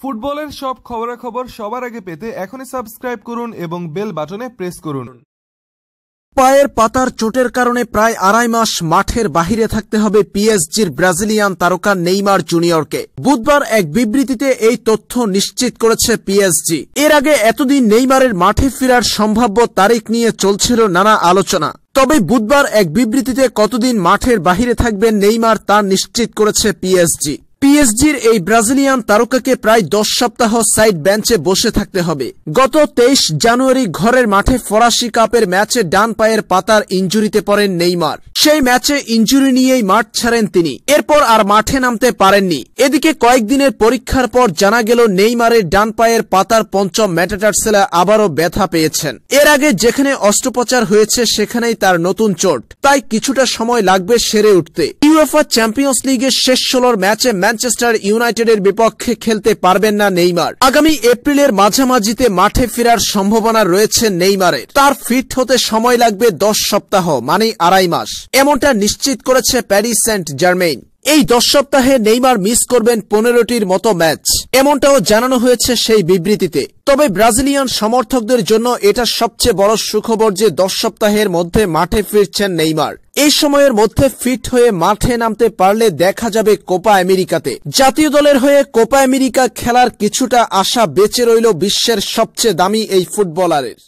ফুটবলের সব খবরাখবর সবার আগে পেতে এখনই সাবস্ক্রাইব করুন এবং বেল বাটনে প্রেস করুন। পায়ের পাতার চোটের কারণে প্রায় আড়াই মাস মাঠের বাহিরে থাকতে হবে পিএসজির ব্রাজিলিয়ান তারকা নেইমার জুনিয়রকে। বুধবার এক বিবৃতিতে এই তথ্য নিশ্চিত করেছে পিএসজি। এর আগে এতদিন নেইমারের মাঠে ফেরার সম্ভাব্য তারিখ নিয়ে চলছিল নানা আলোচনা। তবে বুধবার এক বিবৃতিতে কতদিন মাঠের বাহিরে থাকবেন নেইমার তা নিশ্চিত করেছে পিএসজি। পিএসজির এই ব্রাজিলিয়ান তারকাকে প্রায় দশ সপ্তাহ সাইড বেঞ্চে বসে থাকতে হবে। গত তেইশ জানুয়ারি ঘরের মাঠে ফরাসি কাপের ম্যাচে ডান পায়ের পাতার ইঞ্জুরিতে পড়েন নেইমার। সেই ম্যাচে ইঞ্জুরি নিয়েই মাঠ ছাড়েন তিনি। এরপর আর মাঠে নামতে পারেননি। এদিকে কয়েকদিনের পরীক্ষার পর জানা গেল নেইমারের ডান পায়ের পাতার পঞ্চম ম্যাটাটার্সেলা আবারও ব্যথা পেয়েছেন। এর আগে যেখানে অস্ত্রোপচার হয়েছে, সেখানেই তার নতুন চোট। তাই কিছুটা সময় লাগবে সেরে উঠতে। ইউএফআ চ্যাম্পিয়ন্স লিগের শেষ ষোলোর ম্যাচে ম্যানচেস্টার ইউনাইটেডের বিপক্ষে খেলতে পারবেন না নেইমার। আগামী এপ্রিলের মাঝামাঝিতে মাঠে ফেরার সম্ভাবনা রয়েছে নেইমারের। তার ফিট হতে সময় লাগবে দশ সপ্তাহ মানে আড়াই মাস। এমনটা নিশ্চিত করেছে প্যারিস সেন্ট জার্মেইন এই দশ সপ্তাহে নেইমার মিস করবেন পনেরোটির মতো ম্যাচ। এমনটাও জানানো হয়েছে সেই বিবৃতিতে। তবে ব্রাজিলিয়ান সমর্থকদের জন্য এটা সবচেয়ে বড় সুখবর যে দশ সপ্তাহের মধ্যে মাঠে ফিরছেন নেইমার। এই সময়ের মধ্যে ফিট হয়ে মাঠে নামতে পারলে দেখা যাবে কোপা আমেরিকাতে। জাতীয় দলের হয়ে কোপা আমেরিকা খেলার কিছুটা আশা বেঁচে রইল বিশ্বের সবচেয়ে দামি এই ফুটবলারের।